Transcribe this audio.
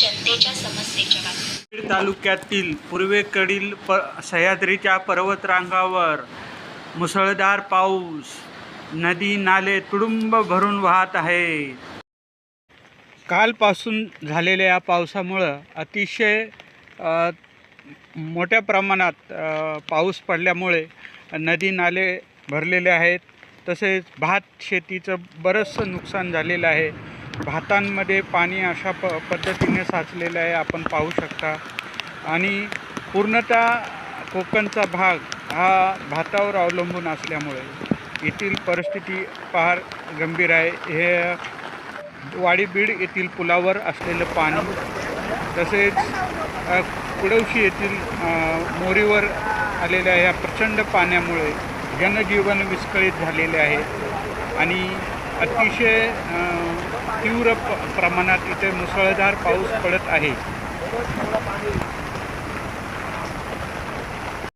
जनतेच्या समस्येच्या बातम्या बीड तालुक्यातील पूर्वेकडील प सह्याद्रीच्या पर्वतरांगावर मुसळधार पाऊस नदी नाले तुडुंब भरून वाहत आहे कालपासून झालेल्या या पावसामुळं अतिशय अ, मोठ्या प्रमाणात अ, पाऊस पडल्यामुळे नदी नाले भरलेले आहेत. तसेच भात शेतीचं बरंचसं नुकसान झालेलं आहे. भातांमध्ये पाणी अशा प पद्धतीने साचलेलं आहे आपण पाहू शकता. आणि पूर्णतः कोकणचा भाग हा भातावर अवलंबून असल्यामुळे येथील परिस्थिती फार गंभीर आहे. हे वाडीबीड येथील पुलावर असलेलं पाणी तसेच कुडवशी येथील मोरीवर आलेल्या या प्रचंड पाण्यामुळे जनजीवन विस्कळीत झालेले आहे. आणि अतिशय तीव्र प्रमाणात इथे मुसळधार पाऊस पडत आहे.